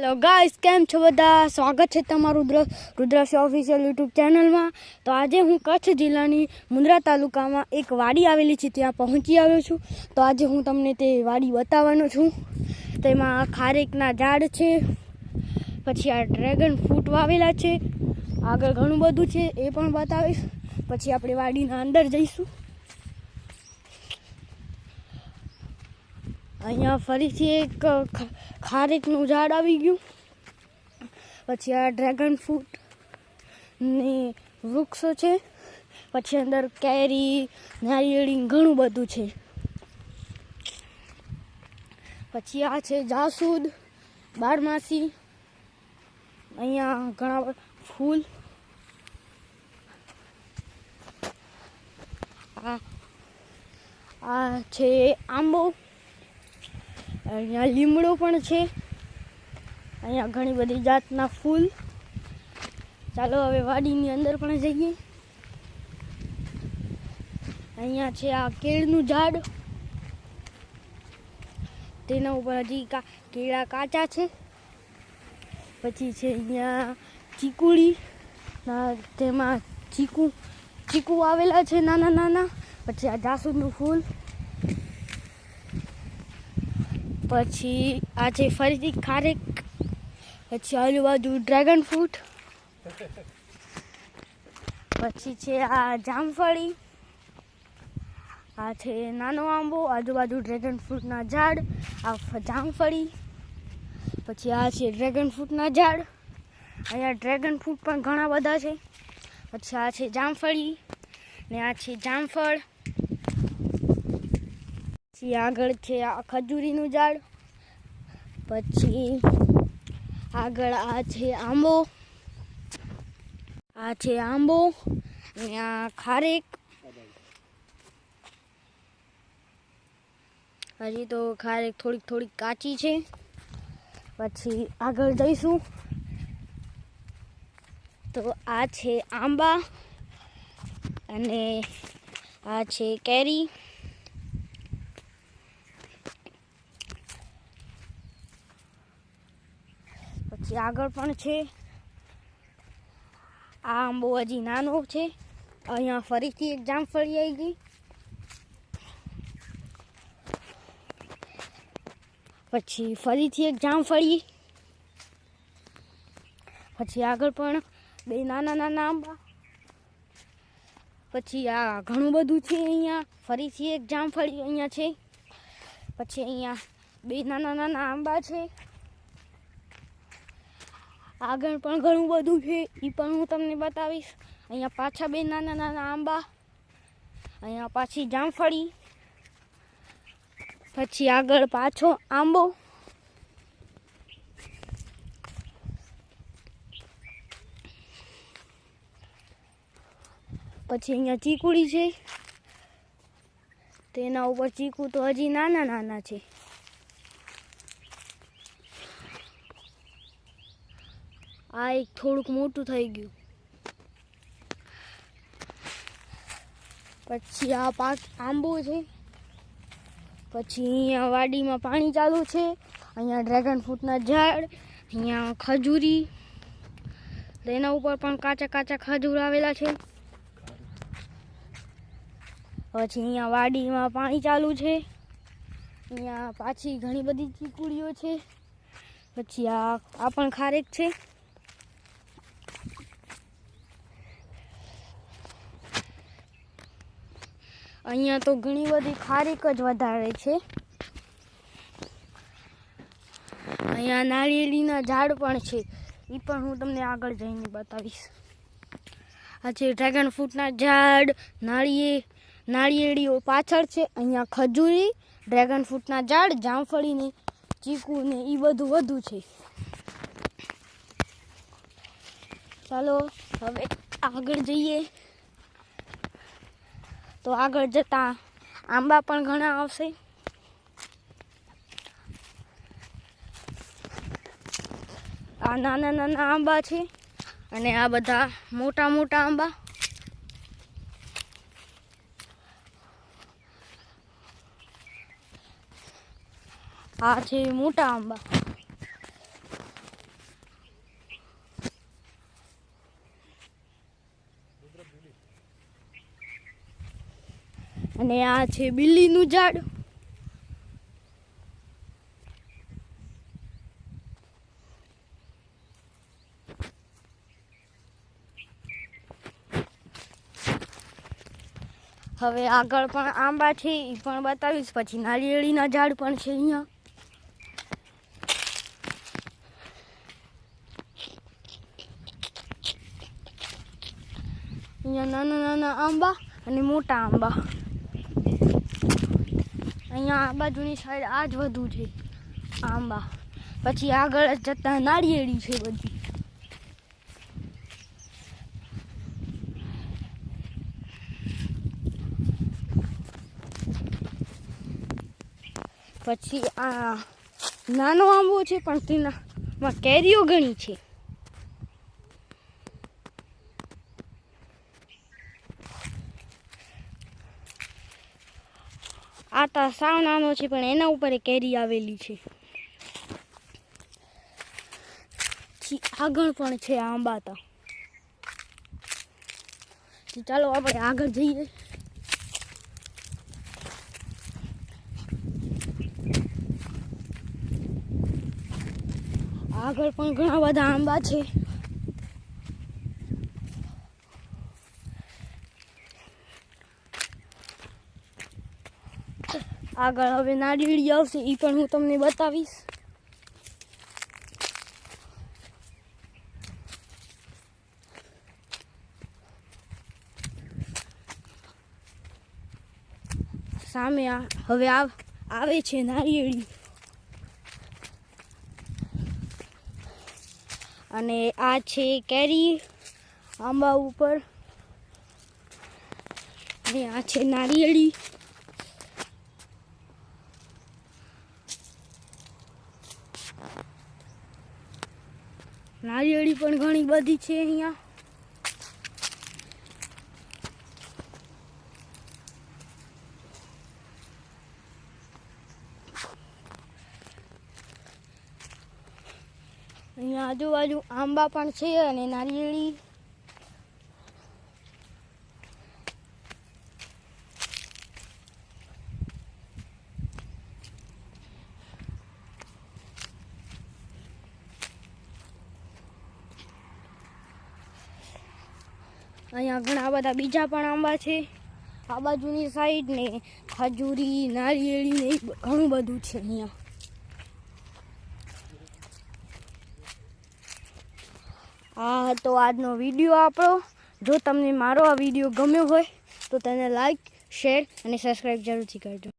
Hello guys કેમ છો બધા? સ્વાગત છે તમારું રુદ્ર રુદ્રાક્ષ ઓફિશિયલ યુટ્યુબ ચેનલમાં. તો આજે હું કચ્છ જિલ્લાની મુન્દ્રા તાલુકામાં એક વાડી આવેલી છે, ત્યાં પહોંચી આવ્યો છું. તો આજે હું તમને તે વાડી બતાવવાનો છું. તેમાં ખારેકના ઝાડ છે, પછી આ ડ્રેગન ફ્રૂટ વાવેલા છે. આગળ ઘણું બધું છે, એ પણ બતાવીશ. પછી આપણે વાડીના અંદર જઈશું. અહીંયા ફરીથી એક ખારેકનું ઝાડ આવી ગયું. પછી આ ડ્રેગન ફ્રૂટ ને વૃક્ષો છે. પછી અંદર કેરી, નારિયેળી, ઘણું બધું છે. પછી આ છે જાસૂદ, બારમાસી. અહીંયા ઘણા ફૂલ. આ છે આંબો. અહીંયા લીમડો પણ છે. અહીંયા ઘણી બધી જાતના ફૂલ. ચાલો હવે વાડીની અંદર પણ જઈએ. અહીંયા છે આ કેળનું ઝાડ. તેના ઉપર હજી કેળા કાચા છે. પછી છે અહીંયા ચીકુડી. તેમાં ચીકુ ચીકુ આવેલા છે નાના નાના પછી આ જાસૂદનું ફૂલ. પછી આ છે ફરીથી ખારેક, પછી આજુબાજુ ડ્રેગન ફ્રૂટ પછી છે આ જામફળી, આ છે નાનો આંબો, આજુબાજુ ડ્રેગન ફ્રૂટના ઝાડ, આ જામફળી, પછી આ છે ડ્રેગન ફ્રૂટના ઝાડ, અહીંયા ડ્રેગન ફ્રૂટ પણ ઘણા બધા છે. પછી આ છે જામફળી, ને આ છે જામફળ પછી આગળ છે આ ખજૂરીનું ઝાડ. પછી આગળ આ છે આંબો. આ છે આંબો અને આ ખારેક. હજી તો ખારેક થોડીક થોડીક કાચી છે. પછી આગળ જઈશું. તો આ છે આંબા અને આ છે કેરી. પછી આગળ પણ છે. આ આંબો હજી નાનો છે. અહીંયા ફરીથી એક જામફળી આવી ગઈ. પછી ફરીથી એક જામફળી પછી આગળ પણ બે નાના નાના આંબા. પછી આ ઘણું બધું છે અહીંયા. ફરીથી એક જામફળી અહીંયા છે. પછી અહીંયા બે નાના નાના આંબા છે. આગળ પણ ઘણું બધું છે એ પણ હું તમને બતાવીશ. અહીંયા પાછા બે નાના નાના આંબા, અહીંયા પાછી જામફળી, પછી આગળ પાછો આંબો. પછી અહીંયા ચીકુડી છે. તેના ઉપર ચીકુ તો હજી નાના નાના છે. આ એક થોડુંક મોટું થઈ ગયું. પછી આ પાક આંબો છે. પછી અહીંયા વાડીમાં પાણી ચાલુ છે. અહીંયા ડ્રેગન ફ્રૂટના ઝાડ, અહીંયા ખજૂરી તેના ઉપર પણ કાચા કાચા ખજૂર આવેલા છે. પછી અહીંયા વાડીમાં પાણી ચાલુ છે. અહીંયા પાછી ઘણી બધી ચીકુડીઓ છે. પછી આ આ પણ ખારેક છે. અહીંયા તો ઘણી બધી ખારીક જ વધારે છે. અહીંયા નાળિયેરીના ઝાડ પણ છે. એ પણ હું તમને આગળ જઈને બતાવીશ. આ છે ડ્રેગન ફ્રૂટના ઝાડ, નાળિયે, નાળિયેરીઓ પાછળ છે. અહીંયા ખજૂરી ડ્રેગન ફ્રૂટના ઝાડ, જામફળીને ચીકુ ને એ બધું વધુ છે. ચાલો, હવે આગળ જઈએ. તો આગળ જતા આંબા પણ ઘણા આવશે. આ નાના નાના આંબા છે અને આ બધા મોટા મોટા આંબા. આ છે મોટા આંબા. અને આ છે બિલ્લીનું ઝાડ. હવે આગળ પણ આંબા છે એ પણ બતાવીશ. પછી નારિયેળીના ઝાડ પણ છે અહીંયા. અહીંયા નાના નાના આંબા અને મોટા આંબા. અહીંયા આ બાજુની સાઈડ આ જ વધુ છે. આંબા. પછી આગળ જતા નાળિયેરી છે બધી. પછી આ નાનો આંબો છે, પણ તેનામાં કેરીઓ ઘણી છે. આ તો સાવ નાનો છે, પણ એના ઉપર કેરી આવેલી છે. આગળ પણ છે આંબા તો. ચાલો આપણે આગળ જઈએ. આગળ પણ ઘણા બધા આંબા છે. આગળ હવે નારિયેળી આવશે એ પણ હું તમને બતાવીશ. સામે હવે આવ છે નારિયેળી અને આ છે કેરી આંબા ઉપર. અને આ છે નારિયેળી નારિયેળી પણ ઘણી બધી છે અહીંયા. અહીંયા આજુબાજુ આંબા પણ છે અને નારિયેળી. અહીંયા ઘણા બધા બીજા પણ આંબા છે. આ બાજુની સાઈડ ને ખજૂરી, નારિયેળી ને ઘણું બધું છે અહીંયા. આ હતો આજનો વીડિયો આપણો. જો તમને મારો આ વીડિયો ગમ્યો હોય, તો તેને લાઈક શેર અને સબસ્ક્રાઈબ જરૂરથી કરજો.